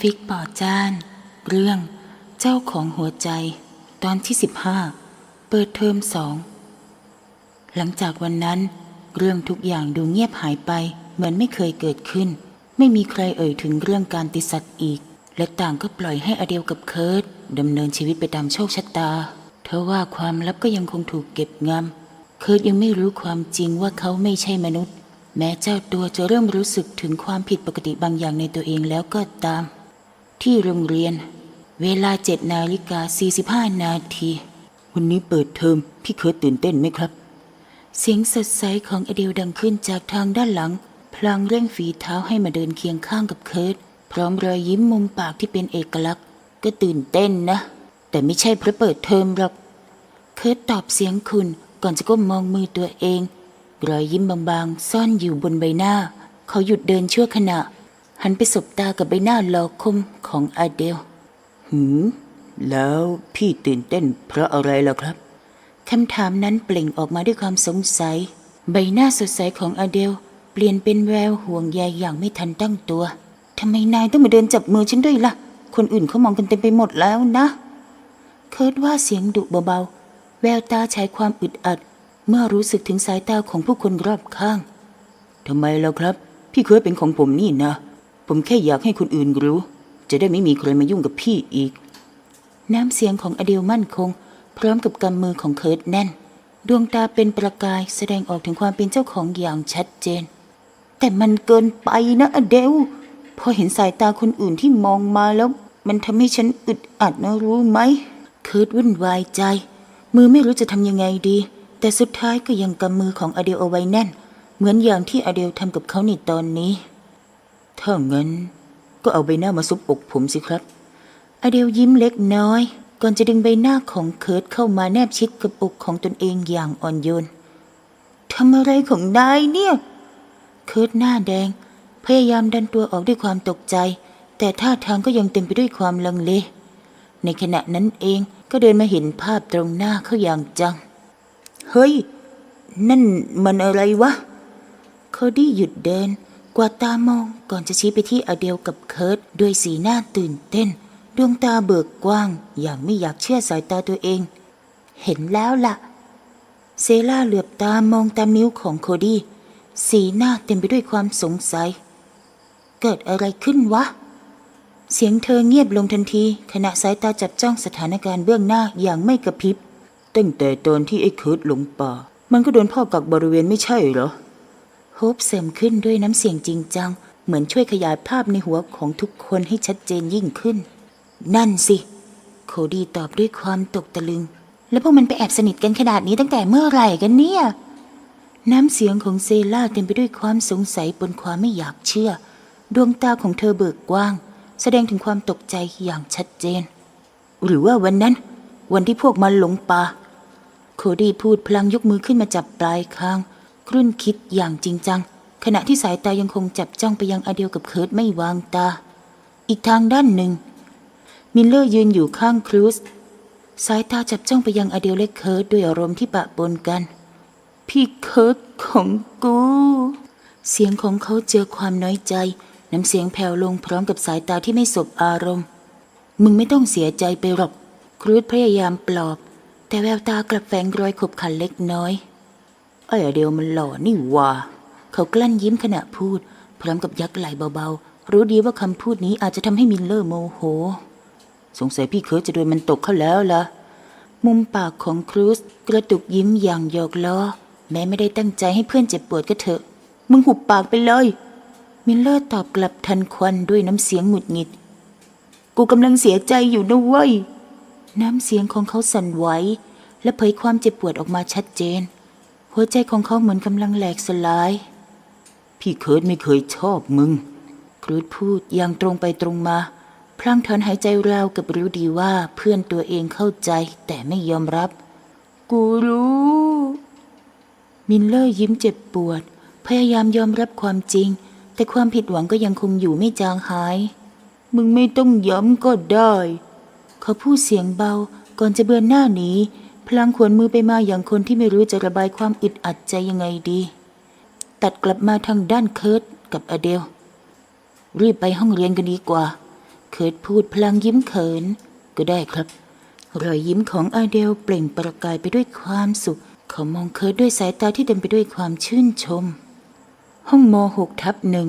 ฟิกป่อจาน เรื่องเจ้าของหัวใจ ตอนที่สิบห้าเปิดเทอมสอง หลังจากวันนั้น เรื่องทุกอย่างดูเงียบหายไป เหมือนไม่เคยเกิดขึ้น ไม่มีใครเอ่ยถึงเรื่องการติดสัตว์อีก และต่างก็ปล่อยให้อเดลกับเคิร์ตดำเนินชีวิตไปตามโชคชะตาเธอว่าความลับก็ยังคงถูกเก็บงำเคิร์ตยังไม่รู้ความจริงว่าเขาไม่ใช่มนุษย์แม้เจ้าตัวจะเริ่มรู้สึกถึงความผิดปกติบางอย่างในตัวเองแล้วก็ตาม ที่โรงเรียน เวลาเจ็ดนาฬิกาสี่สิบห้านาที วันนี้เปิดเทอมพี่เคิร์ตตื่นเต้นไหมครับ เสียงสดใสของอเดลดังขึ้นจากทางด้านหลัง พลางเร่งฝีเท้าให้มาเดินเคียงข้างกับเคิร์ตพร้อมรอยยิ้มมุมปากที่เป็นเอกลักษณ์ ก็ตื่นเต้นนะ แต่ไม่ใช่เพราะเปิดเทอมหรอก เคิร์ตตอบเสียงคุณก่อนจะก้มมองมือตัวเอง รอยยิ้มบางๆ ซ่อนอยู่บนใบหน้า เขาหยุดเดินชั่วขณะ หันไปสบตากับใบหน้าหลอกคมของอเดล หืม แล้วพี่ตื่นเต้นเพราะอะไรล่ะครับคำถามนั้นเปล่งออกมาด้วยความสงสัย ใบหน้าสดใสของอเดล เปลี่ยนเป็นแววห่วงใยอย่างไม่ทันตั้งตัวทำไมนายต้องมาเดินจับมือฉันด้วยล่ะ คนอื่นเขามองกันเต็มไปหมดแล้วนะเคิร์ดว่าเสียงดุเบาๆ แววตาใช้ความอึดอัด เมื่อรู้สึกถึงสายตาของผู้คนรอบข้างทำไมล่ะครับ พี่เคิร์ดเป็นของผมนี่นะ ผมแค่อยากให้คนอื่นรู้ จะได้ไม่มีใครมายุ่งกับพี่อีก น้ำเสียงของอเดลมั่นคง พร้อมกับกำมือของเคิร์ตแน่น ดวงตาเป็นประกายแสดงออกถึงความเป็นเจ้าของอย่างชัดเจน แต่มันเกินไปนะอเดล พอเห็นสายตาคนอื่นที่มองมาแล้ว มันทำให้ฉันอึดอัดนะรู้ไหม เคิร์ตวุ่นวายใจ มือไม่รู้จะทำยังไงดี แต่สุดท้ายก็ยังกำมือของอเดลเอาไว้แน่น เหมือนอย่างที่อเดลทำกับเขาในตอนนี้ ถ้างั้น ก็เอาใบหน้ามาซุบอกผมสิครับ อเดลยิ้มเล็กน้อย ก่อนจะดึงใบหน้าของเคิร์ตเข้ามาแนบชิดกับอกของตนเองอย่างอ่อนโยนทำอะไรของนายเนี่ย เคิร์ตหน้าแดง พยายามดันตัวออกด้วยความตกใจ แต่ท่าทางก็ยังเต็มไปด้วยความลังเล ในขณะนั้นเองก็เดินมาเห็นภาพตรงหน้าเขาอย่างจัง เฮ้ย นั่นมันอะไรวะโคดี้หยุดเดิน กวาดตามองก่อนจะชี้ไปที่อเดลกับเคิร์ตด้วยสีหน้าตื่นเต้น ดวงตาเบิกกว้าง อย่างไม่อยากเชื่อสายตาตัวเอง เห็นแล้วล่ะ เซล่าเหลือบตามองตามนิ้วของโคดี้สีหน้าเต็มไปด้วยความสงสัย เกิดอะไรขึ้นวะ เสียงเธอเงียบลงทันที ขณะสายตาจับจ้องสถานการณ์เบื้องหน้าอย่างไม่กระพริบตั้งแต่ตอนที่ไอ้เคิร์ตหลงป่า มันก็โดนพ่อกักบริเวณไม่ใช่เหรอ โฮปเสริมขึ้นด้วยน้ำเสียงจริงจัง เหมือนช่วยขยายภาพในหัวของทุกคนให้ชัดเจนยิ่งขึ้น นั่นสิ โคดี้ตอบด้วยความตกตะลึง แล้วพวกมันไปแอบสนิทกันขนาดนี้ตั้งแต่เมื่อไหร่กันเนี่ย น้ำเสียงของเซล่าเต็มไปด้วยความสงสัยปนความไม่อยากเชื่อ ดวงตาของเธอเบิกกว้าง แสดงถึงความตกใจอย่างชัดเจน หรือว่าวันนั้น วันที่พวกมันหลงป่าโคดี้พูดพลางยกมือขึ้นมาจับปลายคาง ครุ่นคิดอย่างจริงจัง ขณะที่สายตายังคงจับจ้องไปยังอเดียวกับเคิร์ตไม่วางตา อีกทางด้านหนึ่ง มิลเลอร์ยืนอยู่ข้างครูซสายตาจับจ้องไปยังอเดียวและเคิร์ตด้วยอารมณ์ที่ปะปนกัน พี่เคิร์ตของกู เสียงของเขาเจอความน้อยใจ น้ำเสียงแผ่วลงพร้อมกับสายตาที่ไม่สบอารมณ์ มึงไม่ต้องเสียใจไปหรอก ครูซพยายามปลอบ แต่แววตากลับแฝงรอยขบขันเล็กน้อย ไอ้อเดียวมันหล่อนี่ว่า เขากลั้นยิ้มขณะพูด พร้อมกับยักไหลเบาๆ รู้ดีว่าคำพูดนี้อาจจะทำให้มิลเลอร์โมโห สงสัยพี่เคิร์ตจะโดนมันตกเข้าแล้วล่ะ มุมปากของครูซกระตุกยิ้มอย่างหยอกล้อ แม้ไม่ได้ตั้งใจให้เพื่อนเจ็บปวดก็เถอะ มึงหุบปากไปเลย มิลเลอร์ตอบกลับทันควันด้วยน้ำเสียงหงุดหงิด กูกำลังเสียใจอยู่นะเว้ย น้ำเสียงของเขาสั่นไหวและเผยความเจ็บปวดออกมาชัดเจน หัวใจของเขาเหมือนกำลังแหลกสลาย พี่เคิร์ดไม่เคยชอบมึง ครูดพูดอย่างตรงไปตรงมา พลางถอนหายใจราวกับรู้ดีว่าเพื่อนตัวเองเข้าใจแต่ไม่ยอมรับ กูรู้ มินเลอร์ยิ้มเจ็บปวด พยายามยอมรับความจริง แต่ความผิดหวังก็ยังคงอยู่ไม่จางหาย มึงไม่ต้องย้ำก็ได้ เขาพูดเสียงเบาก่อนจะเบือนหน้าหนี พลางขวนมือไปมาอย่างคนที่ไม่รู้จะระบายความอึดอัดใจยังไงดี ตัดกลับมาทางด้านเคิร์ตกับอเดล รีบไปห้องเรียนกันดีกว่า เคิร์ดพูดพลางยิ้มเขิน ก็ได้ครับรอยยิ้มของอาเดลเปล่งประกายไปด้วยความสุข เขามองเคิร์ดด้วยสายตาที่เต็มไปด้วยความชื่นชม ห้องมหกทับหนึ่ง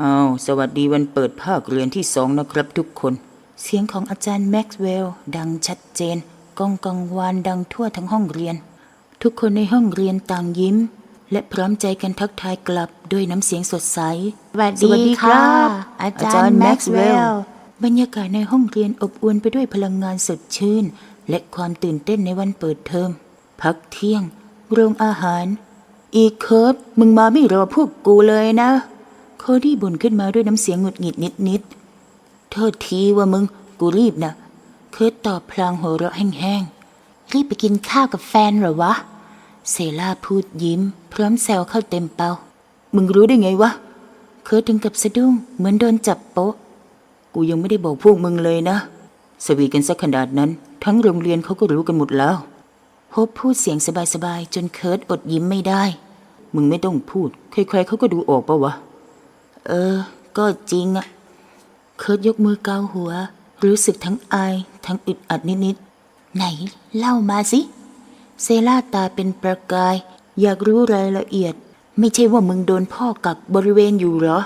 อ้าวสวัสดีวันเปิดภาคเรียนที่สองนะครับทุกคน เสียงของอาจารย์แม็กซ์เวลล์ดังชัดเจน ก้องกังวานดังทั่วทั้งห้องเรียน ทุกคนในห้องเรียนต่างยิ้ม และพร้อมใจกันทักทายกลับด้วยน้ำเสียงสดใสสวัสดีค่ะอาจารย์ Maxwell บรรยากาศในห้องเรียนอบอวลไปด้วยพลังงานสดชื่น และความตื่นเต้นในวันเปิดเทอม พักเที่ยง โรงอาหาร อีเคิร์ดมึงมาไม่รอพวกกูเลยนะ โคดี้บ่นขึ้นมาด้วยน้ำเสียงหงุดหงิดนิดๆโทษทีว่ามึงกูรีบนะ เคิร์ดตอบพลางหัวเราะแห้งๆ รีบไปกินข้าวกับแฟนเหรอวะ เซล่าพูดยิ้ม พร้อมแซวเข้าเต็มเปา มึงรู้ได้ไงวะเคิร์ดถึงกับสะดุ้งเหมือนโดนจับโป๊ะ กูยังไม่ได้บอกพวกมึงเลยนะ สวีกันสักขนาดนั้น ทั้งโรงเรียนเขาก็รู้กันหมดแล้วฮปพูดเสียงสบายๆจนเคิร์ดอดยิ้มไม่ได้ มึงไม่ต้องพูด ใครๆเขาก็ดูออกปะวะ เออ ก็จริงอะเคิร์ดยกมือเกาหัว รู้สึกทั้งอายทั้งอึดอัดนิดๆ ไหนเล่ามาสิ เซล่าตาเป็นประกาย อยากรู้รายละเอียด ไม่ใช่ว่ามึงโดนพ่อกักบริเวณอยู่เหรอ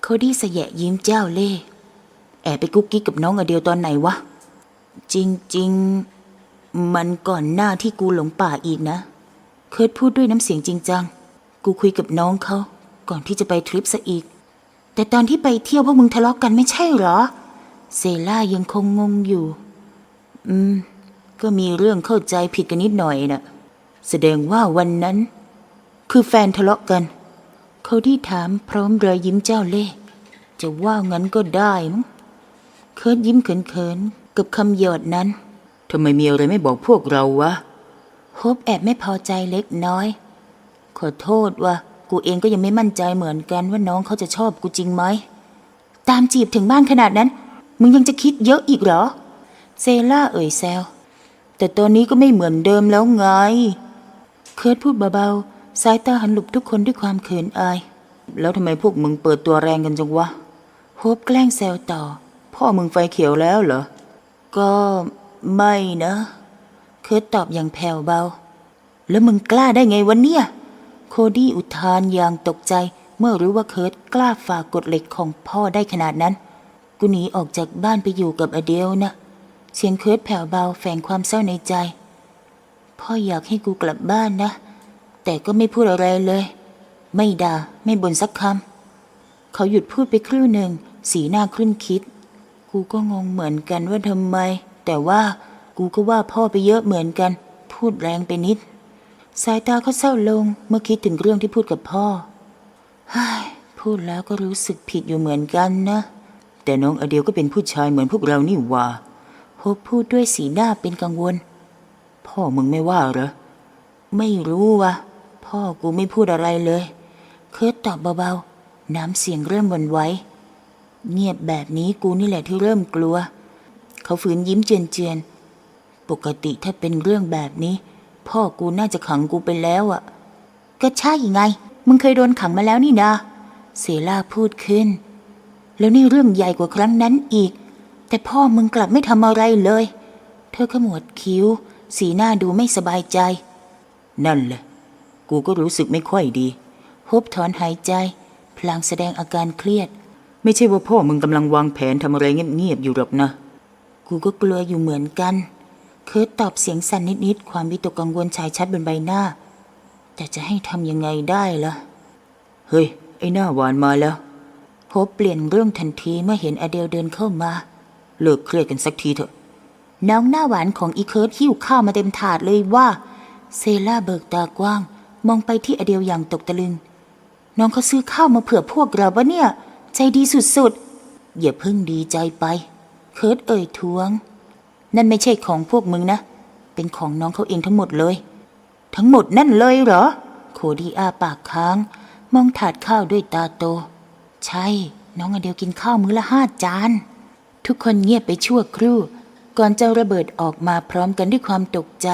โคดี้สะแยะยิ้มเจ้าเล่แอบไปกุ๊กกิ๊กกับน้องอเดียวตอนไหนวะ จริงๆ มันก่อนหน้าที่กูหลงป่าอีกนะ เคิร์ดพูดด้วยน้ำเสียงจริงจัง กูคุยกับน้องเขา ก่อนที่จะไปทริปซะอีก แต่ตอนที่ไปเที่ยวพวกมึงทะเลาะกกันไม่ใช่เหรอ เซล่ายังคงงงอยู่ อืม ก็มีเรื่องเข้าใจผิดกันนิดหน่อยนะ่ะ แสดงว่าวันนั้น คือแฟนทะเลาะกัน เขาที่ถามพร้อมรอยยิ้มเจ้าเล่ห์จะว่างั้นก็ได้มั้งเคิร์ดยิ้มเขินๆกับคำหยอดนั้นทำไมมีอะไรไม่บอกพวกเราวะโฮปแอบไม่พอใจเล็กน้อย ขอโทษว่ากูเองก็ยังไม่มั่นใจเหมือนกันว่าน้องเขาจะชอบกูจริงไหม ตามจีบถึงบ้านขนาดนั้น มึงยังจะคิดเยอะอีกเหรอ เซล่าเอ่ยแซว แต่ตอนนี้ก็ไม่เหมือนเดิมแล้วไง เคิร์ดพูดเบาๆ สายตาหันหลบทุกคนด้วยความเขินอาย แล้วทำไมพวกมึงเปิดตัวแรงกันจังวะ โฮปแกล้งแซวต่อ พ่อมึงไฟเขียวแล้วเหรอ ก็ไม่นะ เคิร์ดตอบอย่างแผ่วเบา แล้วมึงกล้าได้ไงวันเนี่ยโคดี้อุทานอย่างตกใจเมื่อรู้ว่าเคิร์ดกล้าฝ่ากฎเหล็กของพ่อได้ขนาดนั้น กูหนีออกจากบ้านไปอยู่กับอเดลนะ เสียงเคิร์ดแผ่วเบาแฝงความเศร้าในใจ พ่ออยากให้กูกลับบ้านนะ แต่ก็ไม่พูดอะไรเลย ไม่ด่าไม่บ่นสักคำ เขาหยุดพูดไปครู่หนึ่ง สีหน้าครุ่นคิด กูก็งงเหมือนกันว่าทำไม แต่ว่ากูก็ว่าพ่อไปเยอะเหมือนกัน พูดแรงไปนิด สายตาเขาเศร้าลงเมื่อคิดถึงเรื่องที่พูดกับพ่อพูดแล้วก็รู้สึกผิดอยู่เหมือนกันนะ แต่น้องอเดียวก็เป็นผู้ชายเหมือนพวกเรานี่ว่าโฮปพูดด้วยสีหน้าเป็นกังวล พ่อมึงไม่ว่าเหรอ ไม่รู้วะพ่อกูไม่พูดอะไรเลยเคิร์ตตอบเบาๆ น้ำเสียงเริ่มวันไหวเงียบแบบนี้กูนี่แหละที่เริ่มกลัว เขาฝืนยิ้มเจียนๆ ปกติถ้าเป็นเรื่องแบบนี้ พ่อกูน่าจะขังกูไปแล้วอะ่ะ ก็ใช่ไง มึงเคยโดนขังมาแล้วนี่นะเซล่าพูดขึ้น แล้วนี่เรื่องใหญ่กว่าครั้งนั้นอีก แต่พ่อมึงกลับไม่ทำอะไรเลย เธอขมวดคิ้ว สีหน้าดูไม่สบายใจ นั่นแหละ กูก็รู้สึกไม่ค่อยดีฮบถอนหายใจ พลางแสดงอาการเครียด ไม่ใช่ว่าพ่อมึงกำลังวางแผนทำอะไรเงียบๆอยู่หรอกนะ กูก็กลัวอยู่เหมือนกัน เคิร์ตตอบเสียงสั่นนิดๆ ความวิตกกังวลชายชัดบนใบหน้า แต่จะให้ทำยังไงได้ล่ะ เฮ้ย ไอ้หน้าหวานมาแล้ว โฮปเปลี่ยนเรื่องทันทีเมื่อเห็นอเดลเดินเข้ามา เลิกเครียดกันสักทีเถอะ น้องหน้าหวานของอีเคิร์ดหิ้วข้าวมาเต็มถาดเลยว่า เซล่าเบิกตากว้าง มองไปที่อเดลอย่างตกตะลึง น้องเขาซื้อข้าวมาเผื่อพวกเราปะเนี่ย ใจดีสุดๆอย่าเพิ่งดีใจไป เคิร์ดเอ่ยท้วง นั่นไม่ใช่ของพวกมึงนะ เป็นของน้องเขาเองทั้งหมดเลย ทั้งหมดนั่นเลยเหรอ โคดีอาปากค้าง มองถาดข้าวด้วยตาโต ใช่ น้องอเดียวกินข้าวมื้อละห้าจาน ทุกคนเงียบไปชั่วครู่ ก่อนจะระเบิดออกมาพร้อมกันด้วยความตกใจ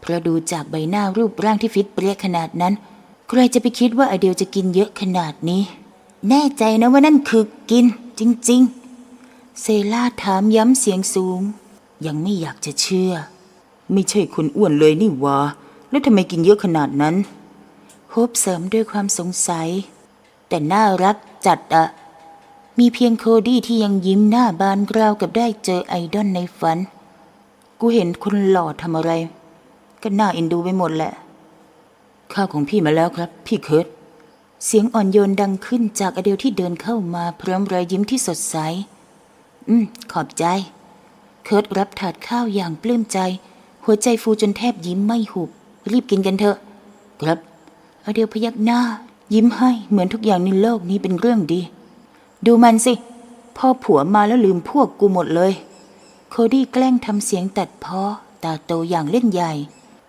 เพราะดูจากใบหน้ารูปร่างที่ฟิตเปรี้ยขนาดนั้น ใครจะไปคิดว่าอเดียวจะกินเยอะขนาดนี้ แน่ใจนะว่านั่นคือกิน จริงเซล่าถามย้ำเสียงสูง ยังไม่อยากจะเชื่อ ไม่ใช่คนอ้วนเลยนี่หวะแล้วทำไมกินเยอะขนาดนั้นโฮปเสริมด้วยความสงสัย แต่น่ารักจัดอะมีเพียงโคดี้ที่ยังยิ้มหน้าบานราวกับได้เจอไอดอลในฝัน กูเห็นคนหล่อทำอะไร ก็น่าเอ็นดูไปหมดแหละ ข้าวของพี่มาแล้วครับ พี่เคิร์ดเสียงอ่อนโยนดังขึ้นจากอเดลที่เดินเข้ามาพร้อมรอยยิ้มที่สดใส อืม ขอบใจ เคิร์ดรับถาดข้าวอย่างปลื้มใจ หัวใจฟูจนแทบยิ้มไม่หุบ รีบกินกันเถอะ ครับอเดลพยักหน้า ยิ้มให้เหมือนทุกอย่างในโลกนี้เป็นเรื่องดี ดูมันสิ พ่อผัวมาแล้วลืมพวกกูหมดเลย โคดี้แกล้งทำเสียงตัดพ้อตาโตอย่างเล่นใหญ่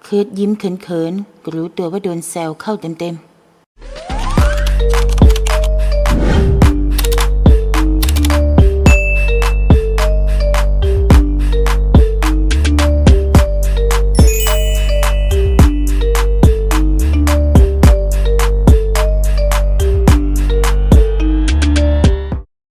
เคิร์ดยิ้มเขินๆรู้ตัวว่าโดนแซวเข้าเต็มๆ